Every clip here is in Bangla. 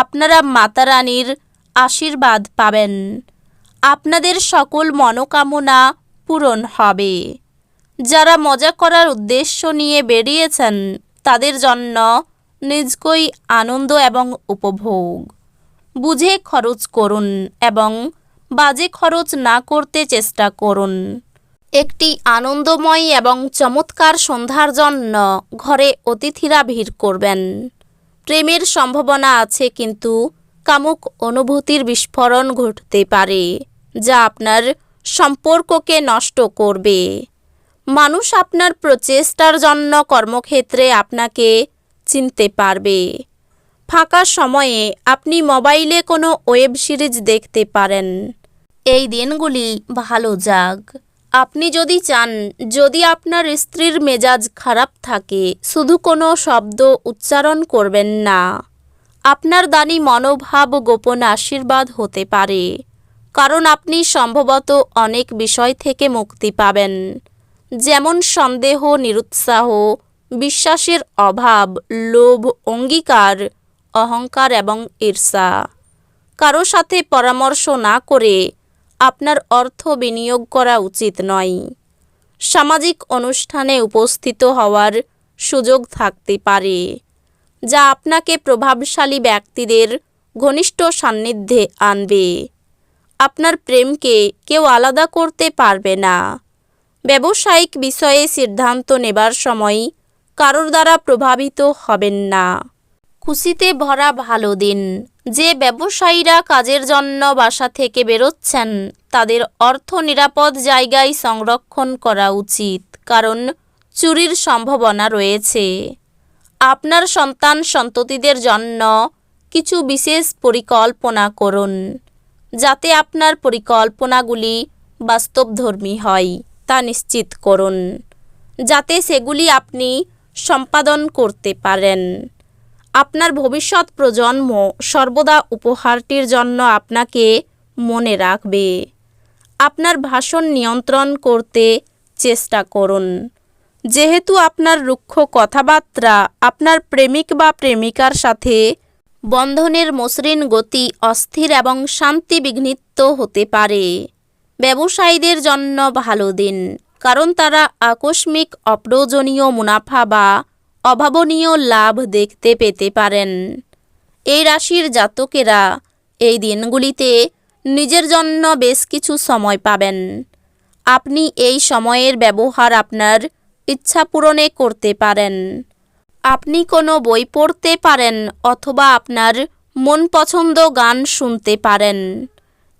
আপনারা মাতারানীর আশীর্বাদ পাবেন। আপনাদের সকল মনোকামনা পূরণ হবে। যারা মজা করার উদ্দেশ্য নিয়ে বেরিয়েছেন, তাদের জন্য নিজকই আনন্দ এবং উপভোগ। বুঝে খরচ করুন এবং বাজে খরচ না করতে চেষ্টা করুন। একটি আনন্দময় এবং চমৎকার সন্ধ্যার জন্য ঘরে অতিথিরা ভিড় করবেন। প্রেমের সম্ভাবনা আছে কিন্তু কামুক অনুভূতির বিস্ফোরণ ঘটতে পারে, যা আপনার সম্পর্ককে নষ্ট করবে। মানুষ আপনার প্রচেষ্টার জন্য কর্মক্ষেত্রে আপনাকে চিনতে পারবে। ফাঁকা সময়ে আপনি মোবাইলে কোনো ওয়েব সিরিজ দেখতে পারেন। এই দিনগুলি ভালো যাক। আপনি যদি চান, যদি আপনার স্ত্রীর মেজাজ খারাপ থাকে, শুধু কোনো শব্দ উচ্চারণ করবেন না। আপনার দানি মনোভাব গোপন আশীর্বাদ হতে পারে, কারণ আপনি সম্ভবত অনেক বিষয় থেকে মুক্তি পাবেন। যেমন সন্দেহ, নিরুৎসাহ, বিশ্বাসের অভাব, লোভ, অঙ্গীকার, অহংকার এবং ঈর্ষা। কারও সাথে পরামর্শ না করে আপনার অর্থ বিনিয়োগ করা উচিত নয়। সামাজিক অনুষ্ঠানে উপস্থিত হওয়ার সুযোগ থাকতে পারে, যা আপনাকে প্রভাবশালী ব্যক্তিদের ঘনিষ্ঠ সান্নিধ্যে আনবে। আপনার প্রেমকে কেউ আলাদা করতে পারবে না। ব্যবসায়িক বিষয়ে সিদ্ধান্ত নেবার সময় কারোর দ্বারা প্রভাবিত হবেন না। খুশিতে ভরা ভালো দিন। যে ব্যবসায়ীরা কাজের জন্য বাসা থেকে বেরোচ্ছেন, তাদের অর্থ নিরাপদ জায়গায় সংরক্ষণ করা উচিত, কারণ চুরির সম্ভাবনা রয়েছে। আপনার সন্তান সন্ততিদের জন্য কিছু বিশেষ পরিকল্পনা করুন, যাতে আপনার পরিকল্পনাগুলি বাস্তবধর্মী হয়, তা নিশ্চিত করুন, যাতে সেগুলি আপনি সম্পাদন করতে পারেন। আপনার ভবিষ্যৎ প্রজন্ম সর্বদা উপহারটির জন্য আপনাকে মনে রাখবে। আপনার ভাষণ নিয়ন্ত্রণ করতে চেষ্টা করুন। যেহেতু আপনার রুক্ষ কথাবার্তা আপনার প্রেমিক বা প্রেমিকার সাথে বন্ধনের মসৃণ গতি অস্থির এবং শান্তি বিঘ্নিত হতে পারে। ব্যবসায়ীদের জন্য ভালো দিন, কারণ তারা আকস্মিক অপ্রয়োজনীয় মুনাফা বা অভাবনীয় লাভ দেখতে পেতে পারেন। এই রাশির জাতকেরা এই দিনগুলিতে নিজের জন্য বেশ কিছু সময় পাবেন। আপনি এই সময়ের ব্যবহার আপনার ইচ্ছা পূরণে করতে পারেন। আপনি কোনো বই পড়তে পারেন অথবা আপনার মন পছন্দ গান শুনতে পারেন।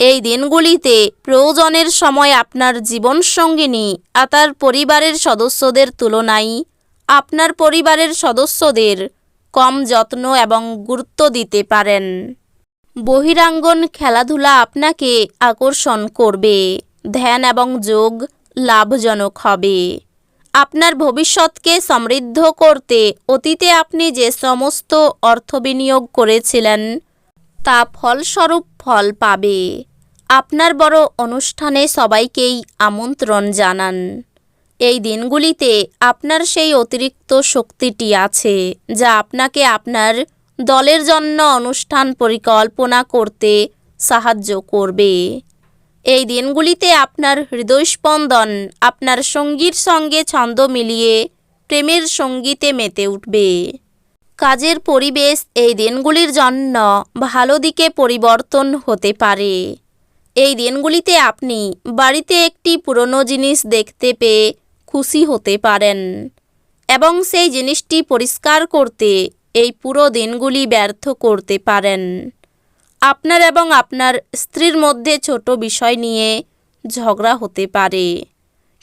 এই দিনগুলিতে প্রয়োজনের সময় আপনার জীবনসঙ্গিনী আর তার পরিবারের সদস্যদের তুলনায় আপনার পরিবারের সদস্যদের কম যত্ন এবং গুরুত্ব দিতে পারেন। বহিরাঙ্গন খেলাধুলা আপনাকে আকর্ষণ করবে, ধ্যান এবং যোগ লাভজনক হবে। আপনার ভবিষ্যৎকে সমৃদ্ধ করতে অতীতে আপনি যে সমস্ত অর্থ বিনিয়োগ করেছিলেন, তা ফলস্বরূপ ফল পাবে। আপনার বড় অনুষ্ঠানে সবাইকেই আমন্ত্রণ জানান। এই দিনগুলিতে আপনার সেই অতিরিক্ত শক্তিটি আছে, যা আপনাকে আপনার দলের জন্য অনুষ্ঠান পরিকল্পনা করতে সাহায্য করবে। এই দিনগুলিতে আপনার হৃদয়স্পন্দন, আপনার সঙ্গীর সঙ্গে ছন্দ মিলিয়ে প্রেমের সঙ্গীতে মেতে উঠবে। কাজের পরিবেশ এই দিনগুলির জন্য ভালো দিকে পরিবর্তন হতে পারে। এই দিনগুলিতে আপনি বাড়িতে একটি পুরনো জিনিস দেখতে পেয়ে খুশি হতে পারেন। এবং সেই জিনিসটি পরিষ্কার করতে এই পুরো দিনগুলি ব্যর্থ করতে পারেন। আপনার এবং আপনার স্ত্রীর মধ্যে ছোট বিষয় নিয়ে ঝগড়া হতে পারে।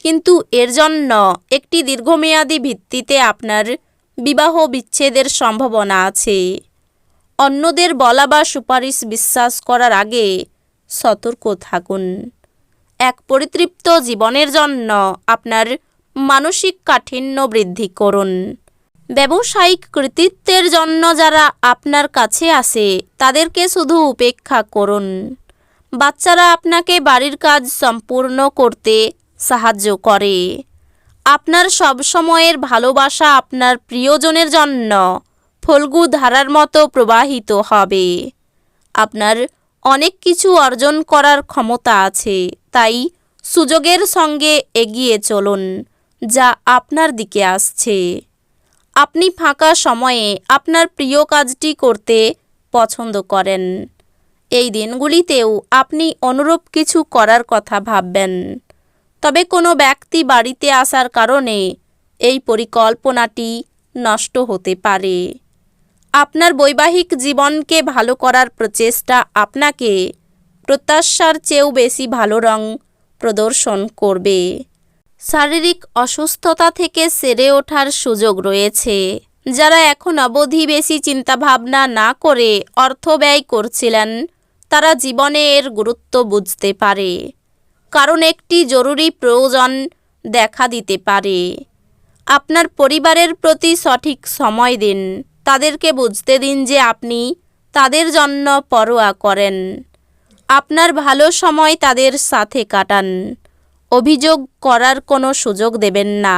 কিন্তু এর জন্য একটি দীর্ঘমেয়াদী ভিত্তিতে আপনার বিবাহ বিচ্ছেদের সম্ভাবনা আছে। অন্যদের বলা বা সুপারিশ বিশ্বাস করার আগে সতর্ক থাকুন। এক পরিতৃপ্ত জীবনের জন্য আপনার মানসিক কাঠিন্য বৃদ্ধি করুন। ব্যবসায়িক কৃতিত্বের জন্য যারা আপনার কাছে আসে, তাদেরকে শুধু উপেক্ষা করুন। বাচ্চারা আপনাকে বাড়ির কাজ সম্পূর্ণ করতে সাহায্য করে। আপনার সব সময়ের ভালোবাসা আপনার প্রিয়জনের জন্য ফলগু ধারার মতো প্রবাহিত হবে। আপনার অনেক কিছু অর্জন করার ক্ষমতা আছে, তাই সুযোগের সঙ্গে এগিয়ে চলুন। যা আপনার দিকে আসছে। আপনি ফাঁকা সময়ে আপনার প্রিয় কাজটি করতে পছন্দ করেন। এই দিনগুলিতেও আপনি অনুরূপ কিছু করার কথা ভাববেন। তবে কোনো ব্যক্তি বাড়িতে আসার কারণে এই পরিকল্পনাটি নষ্ট হতে পারে। আপনার বৈবাহিক জীবনকে ভালো করার প্রচেষ্টা আপনাকে প্রত্যাশার চেয়েও বেশি ভালো রং প্রদর্শন করবে। শারীরিক অসুস্থতা থেকে সেরে ওঠার সুযোগ রয়েছে। যারা এখন অবধি বেশি চিন্তাভাবনা না করে অর্থ ব্যয় করছিলেন, তারা জীবনে এর গুরুত্ব বুঝতে পারে। কারণ একটি জরুরি প্রয়োজন দেখা দিতে পারে। আপনার পরিবারের প্রতি সঠিক সময় দিন। তাদেরকে বুঝতে দিন যে আপনি তাদের জন্য পরোয়া করেন। আপনার ভালো সময় তাদের সাথে কাটান। অভিযোগ করার কোনো সুযোগ দেবেন না।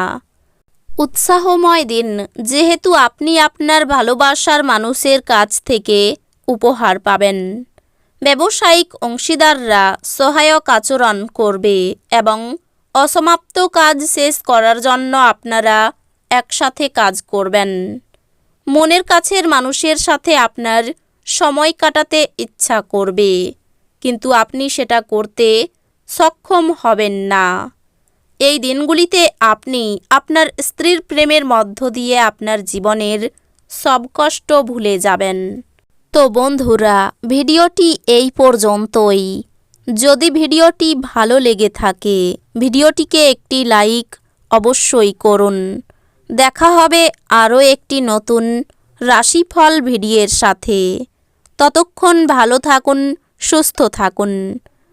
উৎসাহময় দিন, যেহেতু আপনি আপনার ভালোবাসার মানুষের কাছ থেকে উপহার পাবেন। ব্যবসায়িক অংশীদাররা সহায়ক আচরণ করবে এবং অসমাপ্ত কাজ শেষ করার জন্য আপনারা একসাথে কাজ করবেন। মনের কাছের মানুষের সাথে আপনার সময় কাটাতে ইচ্ছা করবে, কিন্তু আপনি সেটা করতে সক্ষম হবেন না। এই দিনগুলিতে আপনি আপনার স্ত্রীর প্রেমের মধ্য দিয়ে আপনার জীবনের সব কষ্ট ভুলে যাবেন। তো বন্ধুরা, ভিডিওটি এই পর্যন্তই। যদি ভিডিওটি ভালো লেগে থাকে, ভিডিওটিকে একটি লাইক অবশ্যই করুন। দেখা হবে আরও একটি নতুন রাশিফল ভিডিওর সাথে। ততক্ষণ ভালো থাকুন, সুস্থ থাকুন।